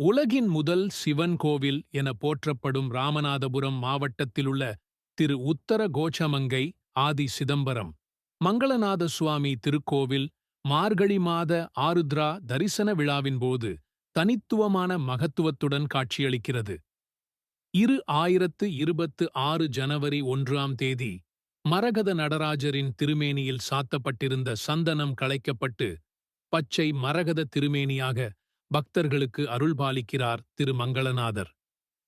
உலகின் முதல் சிவன் கோவில் என போற்றப்படும் ராமநாதபுரம் மாவட்டத்திலுள்ள திரு உத்தர கோச்சமங்கை ஆதி சிதம்பரம். மங்களநாத சுவாமி திருக்கோவில் மார்கழி மாத ஆருத்ரா தரிசன விழாவின் போது தனித்துவமான மகத்துவத்துடன் காட்சியளிக்கிறது. இரு ஆயிரத்து இருபத்து ஆறு ஜனவரி ஒன்றாம் தேதி மரகத நடராஜரின் திருமேனியில் சாத்தப்பட்டிருந்த சந்தனம் களைக்கப்பட்டு பச்சை மரகத திருமேனியாக பக்தர்களுக்கு அருள்பாலிக்கிறார் திரு மங்களநாதர்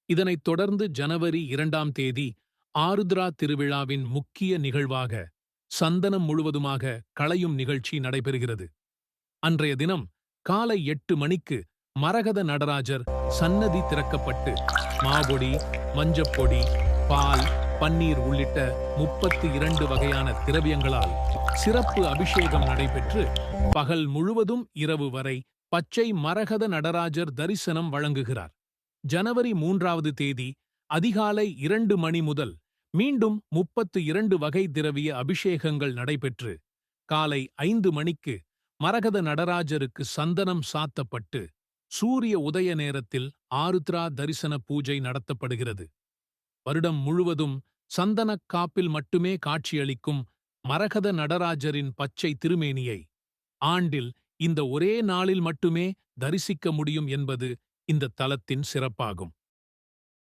இதனைத் தொடர்ந்து ஜனவரி இரண்டாம் தேதி ஆருத்ரா திருவிழாவின் முக்கிய நிகழ்வாக சந்தனம் முழுவதுமாக களையும் நிகழ்ச்சி நடைபெறுகிறது. அன்றைய தினம் காலை எட்டு மணிக்கு மரகத நடராஜர் சன்னதி திறக்கப்பட்டு மாபொடி மஞ்சப்பொடி பால் பன்னீர் உள்ளிட்ட முப்பத்தி இரண்டு வகையான திரவியங்களால் சிறப்பு அபிஷேகம் நடைபெற்று பகல் முழுவதும் இரவு வரை பச்சை மரகத நடராஜர் தரிசனம் வழங்குகிறார். ஜனவரி மூன்றாவது தேதி அதிகாலை இரண்டு மணி முதல் மீண்டும் முப்பத்து இரண்டு வகை திரவிய அபிஷேகங்கள் நடைபெற்று காலை ஐந்து மணிக்கு மரகத நடராஜருக்கு சந்தனம் சாத்தப்பட்டு சூரிய உதய நேரத்தில் ஆருத்ரா தரிசன பூஜை நடத்தப்படுகிறது. வருடம் முழுவதும் சந்தனக் காப்பில் மட்டுமே காட்சியளிக்கும் மரகத நடராஜரின் பச்சை திருமேனியை ஆண்டில் இந்த ஒரே நாளில் மட்டுமே தரிசிக்க முடியும் என்பது இந்த தலத்தின் சிறப்பாகும்.